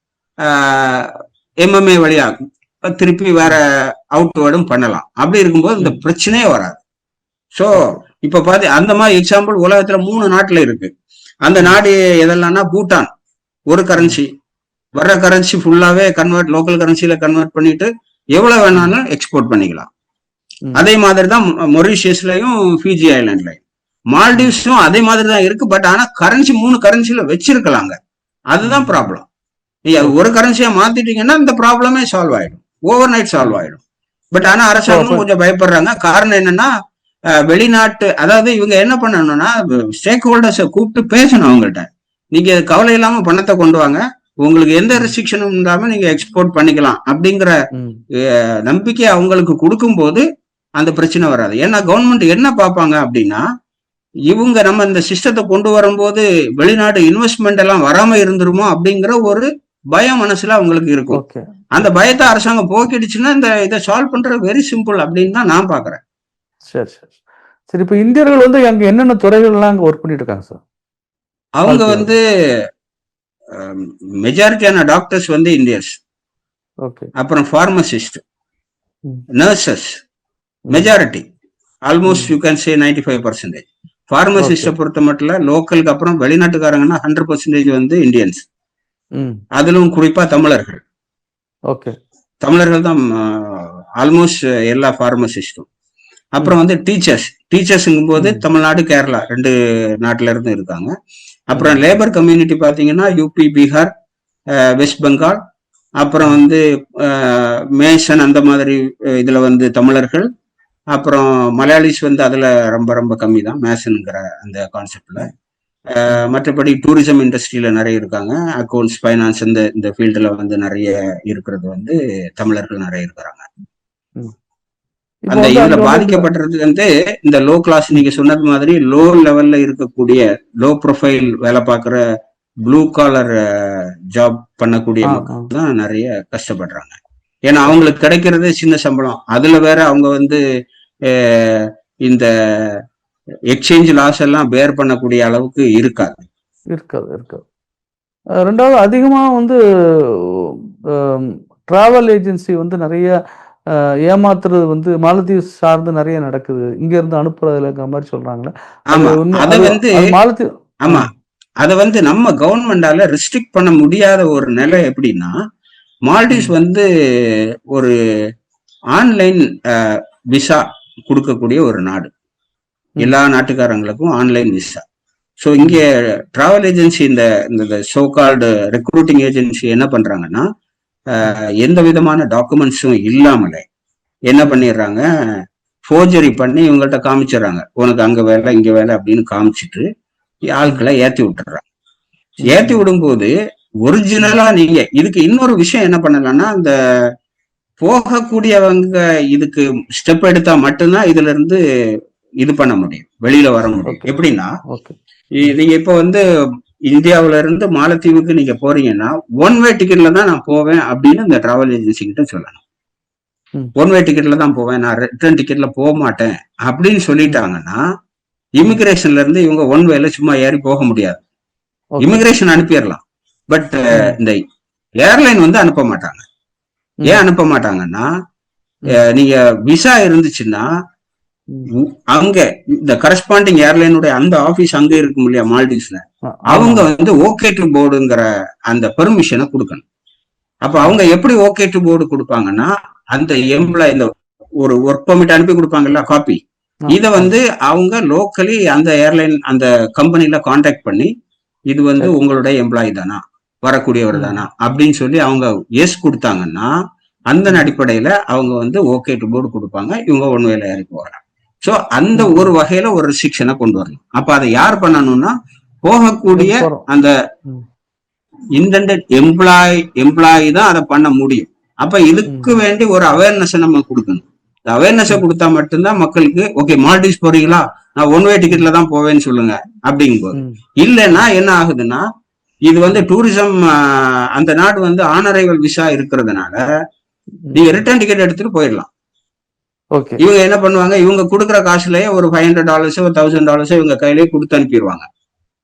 எம்எம்ஏ வழியாகும். திருப்பி வேற அவுட்வேர்டும் பண்ணலாம். அப்படி இருக்கும்போது இந்த பிரச்சனையே வராது. ஸோ இப்ப பார்த்து அந்த மாதிரி எக்ஸாம்பிள் உலகத்துல மூணு நாட்டுல இருக்கு. அந்த நாடு எதெல்லாம்னா பூட்டான். ஒரு கரன்சி வர்ற கரன்சி ஃபுல்லாவே கன்வெர்ட் லோக்கல் கரன்சில கன்வெர்ட் பண்ணிட்டு எவ்வளவு வேணாலும் எக்ஸ்போர்ட் பண்ணிக்கலாம். அதே மாதிரி தான் மொரிஷியஸ்லயும் ஃபிஜி ஐலாண்ட்லயும். மால்டீவ்ஸும் அதே மாதிரி தான் இருக்கு பட் ஆனா கரன்சி மூணு கரன்சில வச்சிருக்கலாங்க. அதுதான் ப்ராப்ளம் ஒரு கரன்சியா மாத்திட்டீங்கன்னா இந்த ப்ராப்ளமே சால்வ் ஆயிடும். ஓவர் நைட் சால்வ் ஆயிடும். பட் ஆனா அரசாங்கம் கொஞ்சம் பயப்படுறாங்க. காரணம் என்னன்னா வெளிநாட்டு அதாவது இவங்க என்ன பண்ணணும்னா ஸ்டேக் ஹோல்டர்ஸை கூப்பிட்டு பேசணும் அவங்கள்ட்ட. நீங்க கவலை இல்லாம பணத்தை கொண்டு வாங்க. உங்களுக்கு எந்த ரெஸ்ட்ரிக்ஷனும் இல்லாம நீங்க எக்ஸ்போர்ட் பண்ணிக்கலாம் அப்படிங்கிற நம்பிக்கை அவங்களுக்கு கொடுக்கும்போது அந்த பிரச்சனை வராது. ஏன்னா கவர்மெண்ட் என்ன பார்ப்பாங்க அப்படின்னா இவங்க நம்ம இந்த சிஸ்டத்தை கொண்டு வரும்போது வெளிநாட்டு இன்வெஸ்ட்மெண்ட் எல்லாம் வராம இருந்துருமோ அப்படிங்கிற ஒரு பயம் மனசுல அவங்களுக்கு இருக்கும். அந்த பயத்தை அரசாங்கம் போக்கிடுச்சுன்னா இந்த இதை சால்வ் பண்றது வெரி சிம்பிள் அப்படின்னு தான் நான் பாக்குறேன் சரி சரி. சரி இப்போ இந்தியர்கள் வந்து அங்க என்னென்ன துறைகள்லாம் அங்க ஒர்க் பண்ணிட்டு இருக்காங்க சார் அவங்க. வந்து மெஜாரிட்டியான டாக்டர்ஸ் வந்து இந்தியர்ஸ் அப்புறம் pharmacist. Nurses majority almost you can say ninety five percentage ஃபார்மசிஸ்ட பொறுத்த மட்டும் லோக்கலுக்கு அப்புறம் வெளிநாட்டுக்காரங்கன்னா ஹண்ட்ரட் பர்சன்டேஜ் வந்து இந்தியன்ஸ் அதிலும் குறிப்பா தமிழர்கள். ஓகே தமிழர்கள் தான் ஆல்மோஸ்ட் எல்லா ஃபார்மசிஸ்டும் அப்புறம் வந்து டீச்சர்ஸ் டீச்சர்ஸுங்கும் போது. தமிழ்நாடு கேரளா ரெண்டு நாட்டுல இருந்து இருக்காங்க. அப்புறம் லேபர் கம்யூனிட்டி பார்த்தீங்கன்னா யூபி பீகார் வெஸ்ட் பெங்கால் அப்புறம் வந்து மேஷன் மேசன் அந்த மாதிரி இதில் வந்து தமிழர்கள் அப்புறம் மலையாளிஸ் வந்து அதில் ரொம்ப ரொம்ப கம்மி தான் மேசனுங்கிற அந்த கான்செப்டில் மற்றபடி டூரிசம் இண்டஸ்ட்ரியில் நிறைய இருக்காங்க. அக்கௌண்ட்ஸ் ஃபைனான்ஸ் இந்த இந்த ஃபீல்டில் வந்து நிறைய இருக்கிறது வந்து தமிழர்கள் நிறைய இருக்கிறாங்க. அந்த இதுல பாதிக்கப்படுறது வந்து இந்த லோ கிளாஸ் நீங்க சொன்னது மாதிரி லோ லெவல்ல இருக்கக்கூடிய லோ ப்ரொஃபைல் வேலை பார்க்குற ப்ளூ காலர் ஜாப் பண்ணக்கூடிய மக்கள். தான் நிறைய கஷ்டப்படுறாங்க. ஏன்னா அவங்களுக்கு கிடைக்கிறதே சின்ன சம்பளம். அதுல வேற அவங்க வந்து இந்த எக்ஸ்சேஞ்ச் லாஸ் எல்லாம் பேர் பண்ணக்கூடிய அளவுக்கு இருக்காது. இருக்காது இருக்காது. ரெண்டாவது அதிகமாக வந்து டிராவல் ஏஜென்சி வந்து நிறைய ஏமாத்துறது வந்து மாலத்தீவ்ஸ் சார்ந்து நிறைய நடக்குது. இங்க இருந்து அனுப்புறதுலங்கிற மாதிரி சொல்றாங்களே மாலத்தீவ் ஆமா. அதை வந்து நம்ம கவர்மெண்டால ரெஸ்ட்ரிக்ட் பண்ண முடியாத ஒரு நிலை எப்படின்னா மால்டீவ்ஸ் வந்து ஒரு ஆன்லைன் விசா கொடுக்கக்கூடிய ஒரு நாடு. எல்லா நாட்டுக்காரங்களுக்கும் ஆன்லைன் விசா ஸோ இங்கே டிராவல் ஏஜென்சி இந்த இந்த சோ கால்டு ரெக்ரூட்டிங் ஏஜென்சி என்ன பண்றாங்கன்னா எந்த விதமான டாக்குமெண்ட்ஸும் இல்லாமலே என்ன பண்ணிடுறாங்க? ஃபோர்ஜரி பண்ணி இவங்கள்ட்ட காமிச்சிடுறாங்க. உனக்கு அங்க வேலை இங்க வேலை அப்படின்னு காமிச்சிட்டு ஆட்களை ஏத்தி விட்டுறாங்க ஏத்தி விடும்போது ஒரிஜினலா நீங்க இதுக்கு இன்னொரு விஷயம் என்ன பண்ணலாம்னா இந்த போகக்கூடியவங்க இதுக்கு ஸ்டெப் எடுத்தா மட்டும்தான் இதுல இருந்து இது பண்ண முடியும். வெளியில வர முடியும். எப்படின்னா நீங்க இப்ப வந்து இந்தியாவுல இருந்து மாலத்தீவுக்கு நீங்க போறீங்கன்னா ஒன் வே டிக்கெட்ல தான் நான் போவேன் அப்படின்னு இந்த டிராவல் ஏஜென்சி கிட்ட சொல்லணும். ஒன் வே டிக்கெட்ல தான் போவேன். நான் ரிட்டர்ன் டிக்கெட்ல போக மாட்டேன் அப்படின்னு சொல்லிட்டாங்கன்னா இமிகிரேஷன்ல இருந்து இவங்க ஒன் வேல சும்மா ஏறி போக முடியாது. இமிகிரேஷன் அனுப்பிடலாம். பட் இந்த ஏர்லைன் வந்து அனுப்ப மாட்டாங்க. ஏன் அனுப்ப மாட்டாங்கன்னா நீங்க விசா இருந்துச்சுன்னா அங்க இந்த கரஸ்பாண்டிங் ஏர்லைனுடைய அந்த ஆபீஸ் அங்க இருக்கும் இல்லையா மால்டீவ்ஸ்ல அவங்க வந்து ஓகே டு போர்டுங்கிற அந்த பெர்மிஷனை கொடுக்கணும் அப்ப அவங்க எப்படி ஓகே டு போர்டு கொடுப்பாங்கன்னா அந்த எம்ப்ளாய் இந்த ஒரு ஒர்க் பெர்மிட் அனுப்பி கொடுப்பாங்கல்ல காப்பி. இத வந்து அவங்க லோக்கலி அந்த ஏர்லைன் அந்த கம்பெனில காண்டாக்ட் பண்ணி இது வந்து. உங்களுடைய எம்ப்ளாயி தானா வரக்கூடியவர். தானா அப்படின்னு சொல்லி அவங்க எஸ் கொடுத்தாங்கன்னா அந்த அடிப்படையில அவங்க வந்து ஓகே டு போர்டு கொடுப்பாங்க இவங்க ஒன் வேலை ஏறி போகலாம் சோ அந்த. ஒரு வகையில ஒரு ரெஸ்ட்ரிக்ஷனை கொண்டு வரணும் அப்ப அதை யார் பண்ணணும்னா போகக்கூடிய. அந்த. இன்டென்டட் எம்ப்ளாய் எம்ப்ளாயி தான் அதை பண்ண முடியும். அப்ப இதுக்கு வேண்டி ஒரு அவேர்னஸ் நம்ம கொடுக்கணும். இந்த அவேர்னஸ் கொடுத்தா மட்டும்தான் மக்களுக்கு ஓகே மால்டீவ்ஸ் போறீங்களா? நான் ஒன் வே டிக்கெட்ல தான் போவேன்னு சொல்லுங்க அப்படிங்கும்போது. இல்லைன்னா என்ன ஆகுதுன்னா இது வந்து டூரிசம் அந்த நாடு வந்து ஆனரைவல் விசா இருக்கிறதுனால நீங்க ரிட்டர்ன் டிக்கெட் எடுத்துட்டு போயிடலாம். இவங்க என்ன பண்ணுவாங்க? இவங்க கொடுக்குற காசுலயே ஒரு ஃபைவ் ஹண்ட்ரட் டாலர்ஸோ ஒரு தௌசண்ட் டாலர்ஸோ இவங்க கையிலேயே கொடுத்து அனுப்பிடுவாங்க.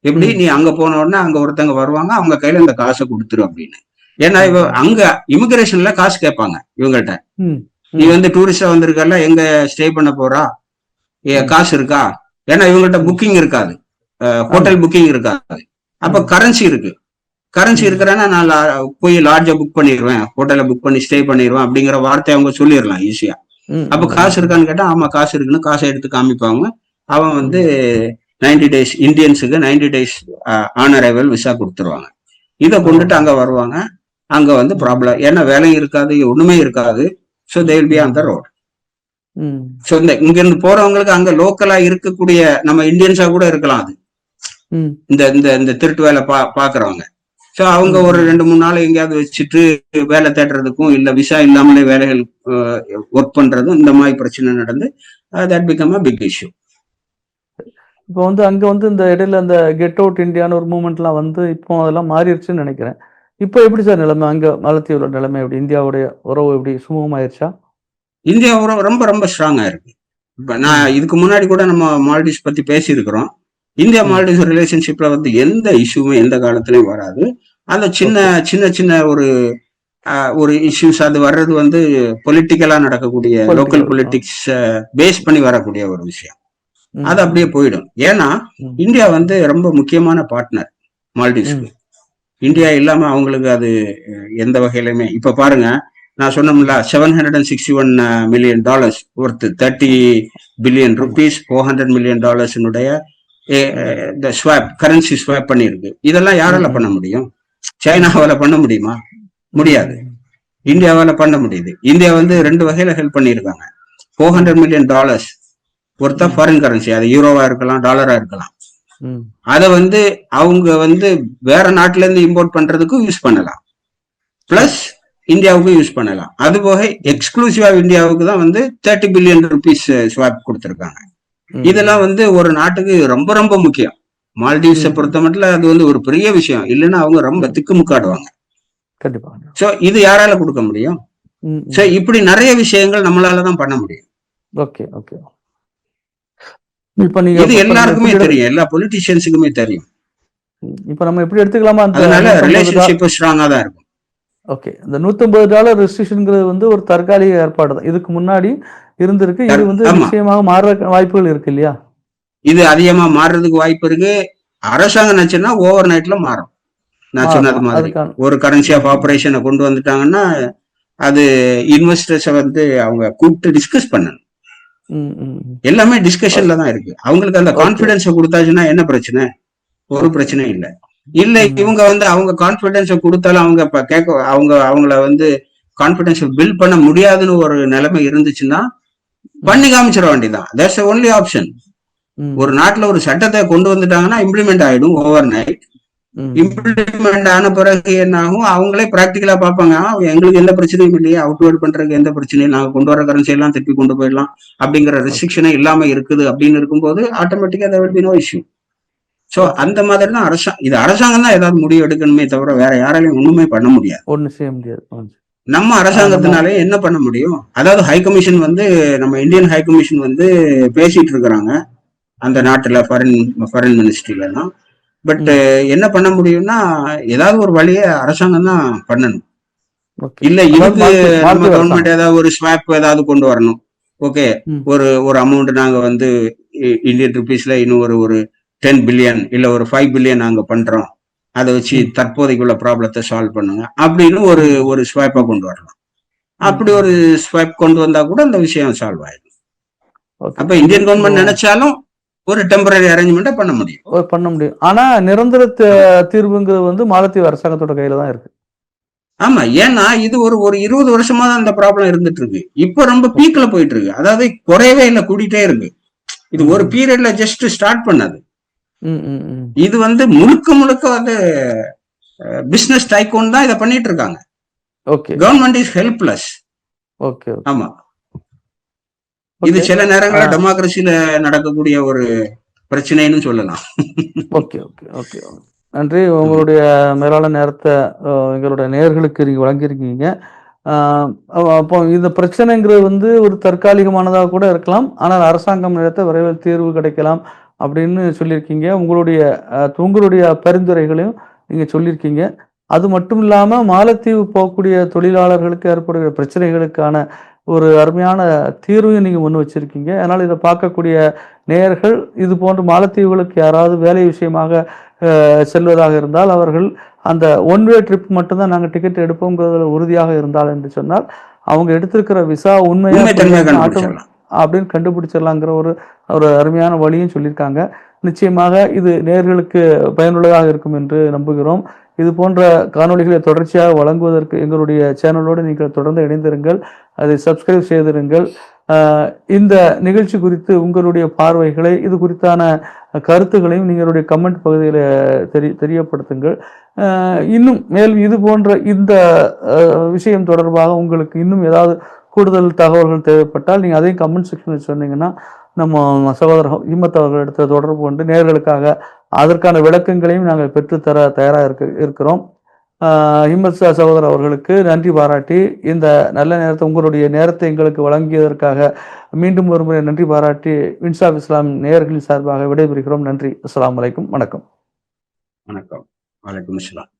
எப்படி. நீ அங்க போன உடனே அங்க ஒருத்தங்க வருவாங்க அவங்க கையில இந்த காசை கொடுத்துரு அப்படின்னு. ஏன்னா இவ அங்க இமிகிரேஷன்ல காசு கேட்பாங்க இவங்கள்ட்ட. நீ வந்து டூரிஸ்டா வந்திருக்கல எங்க ஸ்டே பண்ண போறா. காசு இருக்கா? ஏன்னா இவங்கள்ட்ட புக்கிங் இருக்காது. ஹோட்டல் புக்கிங் இருக்காது. அப்ப. கரன்சி இருக்கு. கரன்சி. இருக்கிறேன்னா நான் போய் லாட்ஜை புக் பண்ணிடுவேன் ஹோட்டலை புக் பண்ணி ஸ்டே பண்ணிடுவேன் அப்படிங்கிற வார்த்தை அவங்க சொல்லிடலாம் ஈஸியா. அப்ப காசு இருக்கான்னு கேட்டா ஆமா காசு இருக்குன்னு காசை எடுத்து காமிப்பாங்க. அவன் வந்து ninety days இந்தியன்ஸுக்கு ninety days on arrival visa கொடுத்துருவாங்க. இதை கொண்டுட்டு அங்க வருவாங்க. அங்க வந்து ப்ராப்ளம் ஏன்னா வேலையும் இருக்காது ஒண்ணுமே இருக்காது. So they will be on the road. So இந்த இங்க இருந்து போறவங்களுக்கு அங்க லோக்கலா இருக்கக்கூடிய நம்ம இந்தியன்ஸா கூட இருக்கலாம் அது. இந்த இந்த இந்த திருட்டு வேலை பா பாக்குறவங்க. ஸோ அவங்க ஒரு ரெண்டு மூணு நாள் எங்கேயாவது வச்சுட்டு வேலை தேடுறதுக்கும் இல்ல விசா இல்லாமலே வேலைகள் ஒர்க் பண்றதும் இந்த மாதிரி பிரச்சனை நடந்து that become a big issue இப்போ வந்து அங்க வந்து இந்த இடையில அந்த கெட் அவுட் இந்தியான்னு ஒரு மூமெண்ட்லாம் வந்து இப்போ அதெல்லாம் மாறிடுச்சுன்னு நினைக்கிறேன். இப்போ எப்படி சார் நிலைமை? அங்க மாலத்தீவுல நிலைமை எப்படி? இந்தியாவுடைய உறவு எப்படி? சுமூகமாயிருச்சா? இந்தியா உறவு ரொம்ப ரொம்ப ஸ்ட்ராங்கா இருக்கு. இப்ப நான் இதுக்கு முன்னாடி கூட நம்ம மால்டீவ்ஸ் பத்தி பேசியிருக்கிறோம். இந்தியா. மால்டீவ்ஸ் ரிலேஷன்ஷிப்ல வந்து எந்த இஷ்யூமே எந்த காலத்துலயும் வராது. அந்த சின்ன சின்ன சின்ன ஒரு ஒரு இஷ்யூஸ் அது வர்றது வந்து பொலிட்டிக்கலா நடக்கக்கூடிய லோக்கல். பொலிட்டிக்ஸ் பேஸ் பண்ணி வரக்கூடிய ஒரு விஷயம். அது அப்படியே போயிடும். ஏன்னா. இந்தியா வந்து ரொம்ப முக்கியமான பார்ட்னர் மால்டீவ்ஸ்க்கு இந்தியா இல்லாம அவங்களுக்கு அது எந்த வகையிலுமே இப்ப பாருங்க நான் சொன்னோம்ல seven hundred and sixty one million dollars worth thirty billion rupees four hundred million டாலர்ஸினுடைய இந்த ஸ்வாப் கரன்சி ஸ்வாப் பண்ணியிருக்கு இதெல்லாம் யாரால. பண்ண முடியும்? சைனாவால பண்ண முடியுமா? முடியாது. இந்தியாவால பண்ண முடியுது. இந்தியா வந்து ரெண்டு வகையில ஹெல்ப் பண்ணியிருக்காங்க. ஃபோர் ஹண்ட்ரட் மில்லியன் டாலர்ஸ் ஒருத்தா ஃபாரின் கரன்சி அது யூரோவா இருக்கலாம் டாலரா இருக்கலாம். அதை வந்து அவங்க வந்து வேற நாட்டுல இருந்து இம்போர்ட் பண்றதுக்கும் யூஸ் பண்ணலாம். பிளஸ் இந்தியாவுக்கும் யூஸ் பண்ணலாம். அது போக எக்ஸ்க்ளூசிவா இந்தியாவுக்கு தான் வந்து தேர்ட்டி பில்லியன் ருபீஸ் ஸ்வாப் கொடுத்துருக்காங்க. இதெல்லாம் வந்து ஒரு நாட்டுக்கு ரொம்ப ரொம்ப முக்கியம். மால்டீவ்ஸை. பொறுத்த மட்டும் அது வந்து ஒரு பெரிய விஷயம். இல்லைன்னா அவங்க ரொம்ப திக்குமுக்காடுவாங்க. கண்டிப்பா. சோ இது யாரால கொடுக்க முடியும்? சோ. இப்படி நிறைய விஷயங்கள் நம்மளால தான் பண்ண முடியும். ஓகே ஓகே இப்ப நீங்க இது எல்லாருக்குமே தெரியும். எல்லா பொலிட்டிஷியன்ஸுக்குமே தெரியும். இப்ப நம்ம எப்படி எடுத்துக்கலாமா? அதனால 150 டா- ரிலேஷன்ஷிப் ஸ்ட்ராங்கா தான் இருக்கும். ஓகே இந்த 150 டாலர் ரெஸ்ட்ரிக்ஷன்ங்கிறது வந்து ஒரு தற்காலிக ஏற்பாடு தான். இதுக்கு முன்னாடி இருந்திருக்கு. இது வந்து. நிச்சயமாக மாற வாய்ப்புகள் இருக்கு இல்லையா? இது அதிகமா மாறுறதுக்கு வாய்ப்பு இருக்கு. அரசாங்கம் நினைச்சுன்னா ஓவர் நைட்ல மாறும். நான் சொன்னது மாதிரி. ஒரு கரன்சி ஆஃப் ஆபரேஷனை கொண்டு வந்துட்டாங்கன்னா அது இன்வெஸ்டர்ஸை வந்து அவங்க கூப்பிட்டு டிஸ்கஸ் பண்ணணும். எல்லாமே டிஸ்கஷன்ல தான் இருக்கு. அவங்களுக்கு அந்த. கான்பிடன்ஸை கொடுத்தாச்சுன்னா என்ன பிரச்சனை? ஒரு பிரச்சனையும் இல்ல. இல்ல. இவங்க வந்து அவங்க கான்பிடன்ஸை கொடுத்தாலும் அவங்க இப்ப கேட்க அவங்க அவங்கள வந்து கான்பிடன்ஸை பில்ட் பண்ண முடியாதுன்னு ஒரு நிலைமை இருந்துச்சுன்னா பண்ணி காமிச்சிட வேண்டியதான் தேர்ஸ் ஒன்லி ஆப்ஷன் ஒரு நாட்டுல ஒரு சட்டத்தை கொண்டு வந்துட்டாங்கன்னா இம்ப்ளிமெண்ட் ஆயிடும் ஓவர் நைட். இம்ப்ளிமெண்ட் ஆன பிறகு என்ன ஆகும் அவங்களே பிராக்டிகலா பார்ப்பாங்க. எங்களுக்கு எந்த பிரச்சனையும் இல்லையே. அவுட்வேர்ட் பண்றதுக்கு எந்த பிரச்சனையும் நாங்க கொண்டு வர கரன்சி எல்லாம் திருப்பி கொண்டு போயிடலாம். அப்படிங்கிற ரெஸ்ட்ரிக்ஷனே இல்லாம இருக்குது அப்படின்னு இருக்கும்போது ஆட்டோமேட்டிக்கா will be no issue. So அந்த மாதிரி தான் அரசாங்கம் இது அரசாங்கம் தான் ஏதாவது முடிவு எடுக்கணுமே தவிர வேற யாராலையும் ஒண்ணுமே பண்ண முடியாது. ஒண்ணு செய்ய முடியாது. நம்ம அரசாங்கத்தினாலே என்ன பண்ண முடியும்? அதாவது ஹை கமிஷன் வந்து நம்ம இந்தியன் ஹை கமிஷன் வந்து பேசிட்டு இருக்கிறாங்க. அந்த நாட்டுல ஃபாரின் ஃபாரின் மினிஸ்ட்ரியில எல்லாம் பட் என்ன பண்ண முடியும்னா ஏதாவது ஒரு வழியை அரசாங்கம் தான் பண்ணணும். இல்ல இதுக்கு நம்ம கவர்மெண்ட் ஏதாவது ஒரு ஸ்வாப் ஏதாவது கொண்டு வரணும். ஓகே. ஒரு ஒரு அமௌண்ட் நாங்க வந்து இந்தியன் ருபீஸ்ல இன்னும் ஒரு ஒரு டென் பில்லியன் இல்ல ஒரு ஃபைவ் பில்லியன் நாங்க பண்றோம். அதை வச்சு தற்போதைக்குள்ள ப்ராப்ளத்தை சால்வ் பண்ணுங்க. அப்படின்னு ஒரு ஒரு ஸ்வாப்பை கொண்டு வரலாம். அப்படி ஒரு ஸ்வாப் கொண்டு வந்தா கூட அந்த விஷயம் சால்வ் ஆயிடும். அப்ப இந்தியன் கவர்மெண்ட் நினைச்சாலும் ஒரு டெம்பரரி அரேஞ்ச்மெண்ட்டை பண்ண முடியும். பண்ண முடியும். ஆனா நிரந்தர தீர்வுங்கிறது வந்து மாலத்தீவு அரசாங்கத்தோட கையில தான் இருக்கு. ஆமா ஏன்னா இது ஒரு ஒரு இருபது வருஷமா தான் இந்த ப்ராப்ளம் இருந்துட்டு இருக்கு. இப்போ ரொம்ப பீக்ல போயிட்டு இருக்கு. அதாவது குறையவே இல்லை கூடிட்டே இருக்கு. இது ஒரு பீரியட்ல ஜஸ்ட் ஸ்டார்ட் பண்ணது. ம், ம், ம். இது வந்து முழுக்க முழுக்க வந்து பிசினஸ் டைகோன் தான் இதை பண்ணிட்டு இருக்காங்க. Okay. Government is helpless okay. ஆமா. இது. சில நேரங்கள்ல. டெமோக்ரஸில நடக்கக்கூடிய ஒரு பிரச்சனைன்னு சொல்லலாம். ஓகே ஓகே ஓகே நன்றி. உங்களுடைய மேலான நேரத்தை எங்களுடைய நேயர்களுக்கு நீங்க வழங்கியிருக்கீங்க. அப்ப- இந்த பிரச்சனைங்கிறது வந்து ஒரு தற்காலிகமானதாக கூட இருக்கலாம். ஆனால் அரசாங்கம் நிறுத்த விரைவில் தீர்வு கிடைக்கலாம் அப்படின்னு சொல்லியிருக்கீங்க. உங்களுடைய உங்களுடைய பரிந்துரைகளையும் நீங்க சொல்லியிருக்கீங்க. அது மட்டும் இல்லாம மாலத்தீவு போகக்கூடிய தொழிலாளர்களுக்கு ஏற்படுகிற பிரச்சனைகளுக்கான ஒரு அருமையான தீர்வையும் நீங்க முன் வச்சிருக்கீங்க. அதனால இதை பார்க்கக்கூடிய நேயர்கள் இது போன்ற மாலத்தீவுகளுக்கு யாராவது வேலை விஷயமாக செல்வதாக இருந்தால் அவர்கள் அந்த ஒன் வே ட்ரிப் மட்டும்தான் நாங்கள் டிக்கெட் எடுப்போங்கிறதுல உறுதியாக இருந்தால் என்று சொன்னால் அவங்க எடுத்திருக்கிற விசா உண்மையா உண்மைத்தன்மையை பொய்யான்னு auto- கண்டுபிடிச்சிடலாம். அப்படின்னு கண்டுபிடிச்சிடலாங்கிற ஒரு ஒரு அருமையான வழியும் சொல்லியிருக்காங்க. நிச்சயமாக இது நேர்களுக்கு பயனுள்ளதாக இருக்கும் என்று நம்புகிறோம். இது போன்ற காணொளிகளை தொடர்ச்சியாக வழங்குவதற்கு எங்களுடைய சேனலோடு நீங்கள் தொடர்ந்து இணைந்திருங்கள். அதை சப்ஸ்கிரைப் செய்திருங்கள். இந்த நிகழ்ச்சி குறித்து உங்களுடைய பார்வைகளை இது குறித்தான கருத்துக்களையும் நீங்களுடைய கமெண்ட் பகுதியில் தெரிய தெரியப்படுத்துங்கள். இன்னும் மேலும் இது போன்ற இந்த விஷயம் தொடர்பாக உங்களுக்கு இன்னும் ஏதாவது கூடுதல் தகவல்கள் தேவைப்பட்டால் நீங்கள் அதையும் கமெண்ட் செக்ஷனில் சொன்னீங்கன்னா நம்ம சகோதரர் ஹிம்மத் அவர்களிடத்தை தொடர்பு கொண்டு நேர்களுக்காக அதற்கான விளக்கங்களையும் நாங்கள் பெற்றுத்தர தயாராக இருக்க இருக்கிறோம். ஹிம்மத் சகோதரர் அவர்களுக்கு நன்றி பாராட்டி இந்த நல்ல நேரத்தை உங்களுடைய நேரத்தை எங்களுக்கு வழங்கியதற்காக மீண்டும் ஒரு முறை நன்றி பாராட்டி இன்சாப் இஸ்லாம் நேயர்களின் சார்பாக விடைபெறுகிறோம். நன்றி. அஸ்லாம் வலைக்கும் வணக்கம். வணக்கம். வணக்கம் இஸ்லாம்